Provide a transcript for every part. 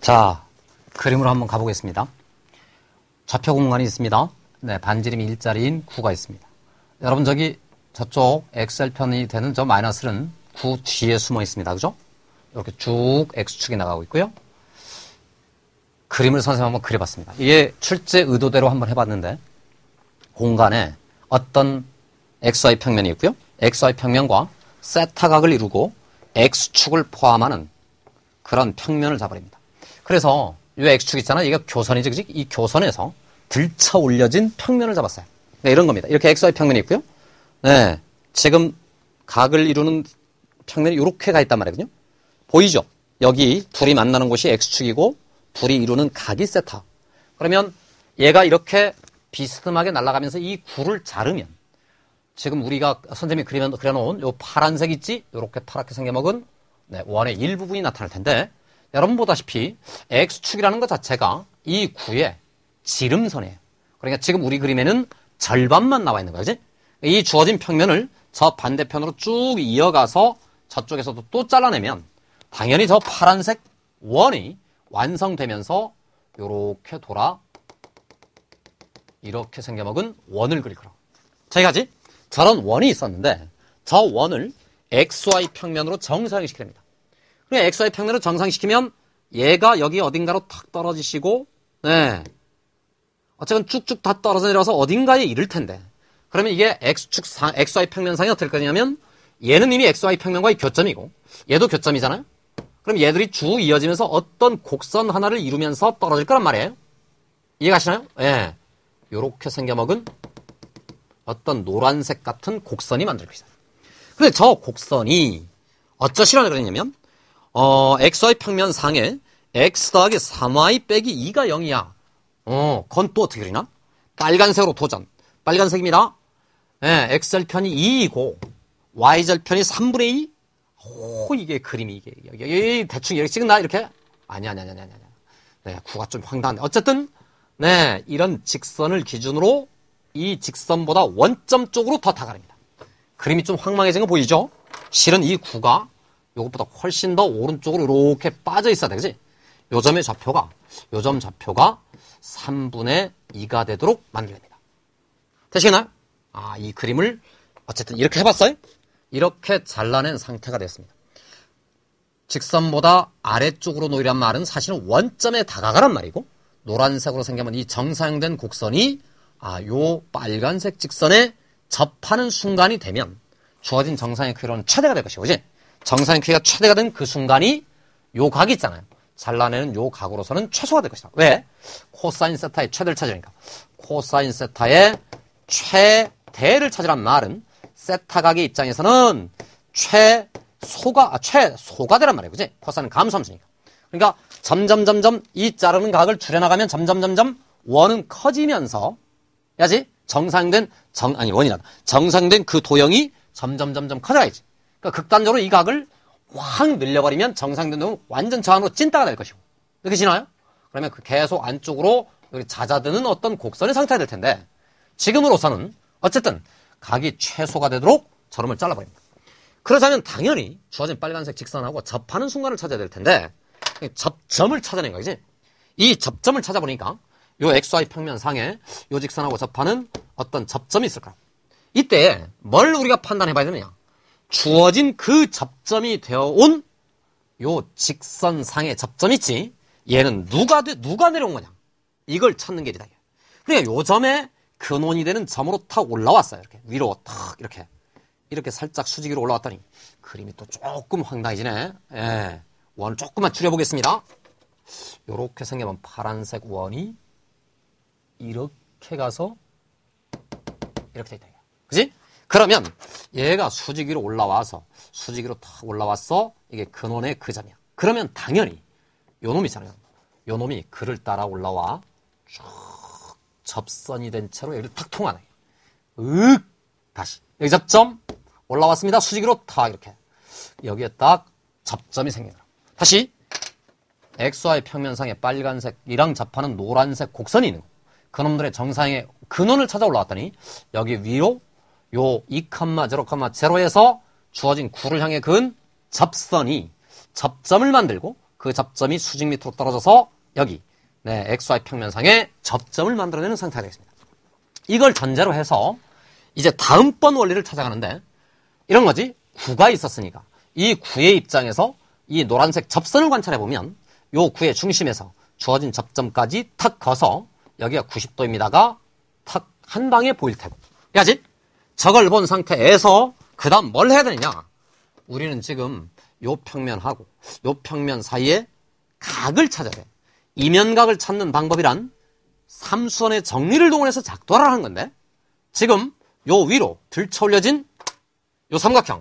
자, 그림으로 한번 가보겠습니다. 좌표 공간이 있습니다. 네, 반지름이 일자리인 9가 있습니다. 여러분 저기 저쪽 엑셀편이 되는 저 마이너스는 9 뒤에 숨어 있습니다. 그죠? 이렇게 쭉 X축이 나가고 있고요. 그림을 선생님 한번 그려봤습니다. 이게 출제 의도대로 한번 해봤는데 공간에 어떤 XY 평면이 있고요. XY 평면과 세타각을 이루고 X축을 포함하는 그런 평면을 잡아냅니다. 그래서 이 X축 있잖아. 이게 교선이지, 그지? 이 교선에서 들쳐 올려진 평면을 잡았어요. 네, 이런 겁니다. 이렇게 XY 평면이 있고요. 네. 지금 각을 이루는 평면이 이렇게 가 있단 말이거든요. 보이죠? 여기 둘이 만나는 곳이 X축이고 둘이 이루는 각이 세타. 그러면 얘가 이렇게 비스듬하게 날아가면서 이 구를 자르면 지금 우리가 선생님이 그리면 그려놓은 요 파란색 있지? 요렇게 파랗게 생겨먹은 네, 원의 일부분이 나타날 텐데 여러분 보다시피 X축이라는 것 자체가 이 구의 지름선이에요. 그러니까 지금 우리 그림에는 절반만 나와 있는 거지. 이 주어진 평면을 저 반대편으로 쭉 이어가서 저쪽에서도 또 잘라내면 당연히 저 파란색 원이 완성되면서 이렇게 돌아 이렇게 생겨먹은 원을 그릴. 자, 이거지? 저런 원이 있었는데 저 원을 XY 평면으로 정상시키랍니다. 그럼 XY 평면으로 정상시키면 얘가 여기 어딘가로 탁 떨어지시고 네. 어쨌든 쭉쭉 다 떨어져 내려서 어딘가에 이를 텐데 그러면 이게 X축 상, XY 평면상이 어떨 거냐면 얘는 이미 XY 평면과의 교점이고 얘도 교점이잖아요. 그럼 얘들이 쭉 이어지면서 어떤 곡선 하나를 이루면서 떨어질 거란 말이에요. 이해가시나요? 예. 네. 요렇게 생겨먹은 어떤 노란색 같은 곡선이 만들 것이다. 근데 저 곡선이 어쩌시라고 그러냐면 어, XY 평면 상에 X 더하기 3Y 빼기 2가 0이야. 어, 그건 또 어떻게 그리나? 빨간색으로 도전. 빨간색입니다. 예, X절편이 2이고 Y절편이 3분의 2? 오, 이게 그림이 이게, 이게 대충 이렇게 찍나 이렇게? 아니 아니 아니 아니 아니. 네, 구가 좀 황당한데. 어쨌든 네, 이런 직선을 기준으로 이 직선보다 원점 쪽으로 더 다가릅니다. 그림이 좀 황망해진 거 보이죠? 실은 이 구가 이것보다 훨씬 더 오른쪽으로 이렇게 빠져 있어야 되지? 요 점의 좌표가, 요 점 좌표가 3분의 2가 되도록 만들립니다. 되시나요? 아, 이 그림을 어쨌든 이렇게 해봤어요? 이렇게 잘라낸 상태가 됐습니다. 직선보다 아래쪽으로 놓이란 말은 사실은 원점에 다가가란 말이고 노란색으로 생기면 이 정상된 곡선이 아, 요 빨간색 직선에 접하는 순간이 되면 주어진 정상의 크기로는 최대가 될 것이고, 그지? 정상의 크기가 최대가 된 그 순간이 요 각이 있잖아요. 잘라내는 요 각으로서는 최소가 될 것이다. 왜? 코사인 세타의 최대를 찾으니까. 코사인 세타의 최대를 찾으란 말은 세타 각의 입장에서는 최소가, 아, 최소가 되란 말이에요. 그지? 코사인은 감소함수니까. 그러니까 점점 점점 이 자르는 각을 줄여나가면 점점 점점 원은 커지면서 야지 정상된 정 아니 원이란다 정상된 그 도형이 점점 점점 커져가야지. 그러니까 극단적으로 이 각을 확 늘려버리면 정상된 도형은 완전 저 안으로 찐따가 될 것이고 느끼시나요? 그러면 그 계속 안쪽으로 잦아드는 어떤 곡선의 상태가 될 텐데 지금으로서는 어쨌든 각이 최소가 되도록 저름을 잘라버립니다. 그러자면 당연히 주어진 빨간색 직선하고 접하는 순간을 찾아야 될 텐데 접점을 찾아낸 거지. 이 접점을 찾아보니까 요 XY 평면 상에 요 직선하고 접하는 어떤 접점이 있을까? 이때 뭘 우리가 판단해 봐야 되느냐? 주어진 그 접점이 되어 온 요 직선상의 접점 있지? 얘는 누가 돼, 누가 내려온 거냐? 이걸 찾는 길이다. 그러니까 요 점에 근원이 되는 점으로 탁 올라왔어요. 이렇게 위로 탁 이렇게 이렇게 살짝 수직으로 올라왔더니 그림이 또 조금 황당해지네. 예. 원을 조금만 줄여보겠습니다. 이렇게 생기면 파란색 원이 이렇게 가서 이렇게 되다. 그지? 그러면 얘가 수직 위로 올라와서 수직 위로 탁 올라왔어. 이게 근원의 그 점이야. 그러면 당연히 요 놈 있잖아요. 요 놈이 그를 따라 올라와 쭉 접선이 된 채로 여기를 탁 통하네. 윽 다시 여기 접점 올라왔습니다. 수직으로 탁 이렇게 여기에 딱 접점이 생겨요. 다시 XY 평면상에 빨간색이랑 접하는 노란색 곡선이 있는 거. 그놈들의 정상의 근원을 찾아 올라왔더니 여기 위로 요 2,0,0,0에서 주어진 구를 향해 그은 접선이 접점을 만들고 그 접점이 수직 밑으로 떨어져서 여기 네, XY 평면상에 접점을 만들어내는 상태가 되겠습니다. 이걸 전제로 해서 이제 다음번 원리를 찾아가는데 이런 거지. 구가 있었으니까 이 구의 입장에서 이 노란색 접선을 관찰해 보면 요 구의 중심에서 주어진 접점까지 탁 거서 여기가 90도입니다가 탁 한 방에 보일 테고. 야지 저걸 본 상태에서 그 다음 뭘 해야 되느냐? 우리는 지금 요 평면하고 요 평면 사이에 각을 찾아야 돼. 이면각을 찾는 방법이란 삼수원의 정리를 동원해서 작도하라 하는 건데 지금 요 위로 들쳐 올려진 요 삼각형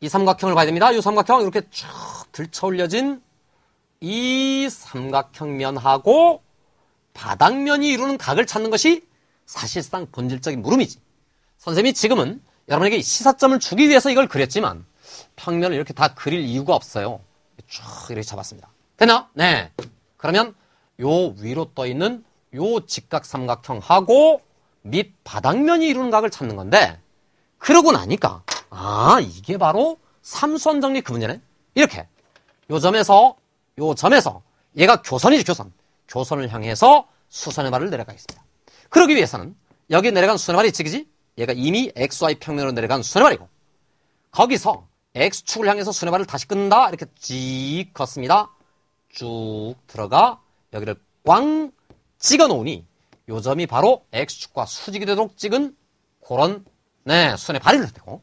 이 삼각형을 봐야 됩니다. 요 삼각형 이렇게 쭉 들쳐 올려진 이 삼각형면하고 바닥면이 이루는 각을 찾는 것이 사실상 본질적인 물음이지. 선생님이 지금은 여러분에게 시사점을 주기 위해서 이걸 그렸지만 평면을 이렇게 다 그릴 이유가 없어요. 쭉 이렇게 잡았습니다. 됐나? 네. 그러면 요 위로 떠 있는 요 직각 삼각형하고 밑 바닥면이 이루는 각을 찾는 건데 그러고 나니까 아 이게 바로 삼수원 정리 그 문제네. 이렇게 요 점에서 요 점에서 얘가 교선이죠 교선. 교선을 향해서 수선의 발을 내려가겠습니다. 그러기 위해서는 여기 내려간 수선의 발이 지그지 얘가 이미 XY 평면으로 내려간 수선의 발이고 거기서 X축을 향해서 수선의 발을 다시 끊는다 이렇게 쭉 걷습니다. 쭉 들어가 여기를 꽝 찍어 놓으니 요 점이 바로 X축과 수직이 되도록 찍은 그런 네 수선의 발이 될 테고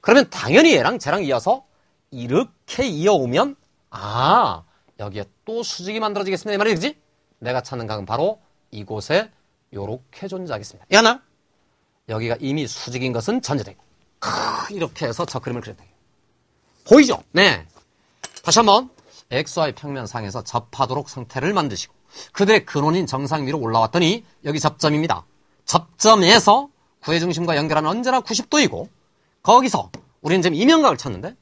그러면 당연히 얘랑 쟤랑 이어서 이렇게 이어오면 아 여기에 또 수직이 만들어지겠습니다 이 말이 그지? 내가 찾는 각은 바로 이곳에 요렇게 존재하겠습니다 이하나 여기가 이미 수직인 것은 전제되고 이렇게 해서 저 그림을 그렸다 보이죠? 네 다시 한번 XY 평면상에서 접하도록 상태를 만드시고 그들의 근원인 정상 위로 올라왔더니 여기 접점입니다. 접점에서 구의 중심과 연결하면 언제나 90도이고 거기서 우리는 지금 이면각을 찾는데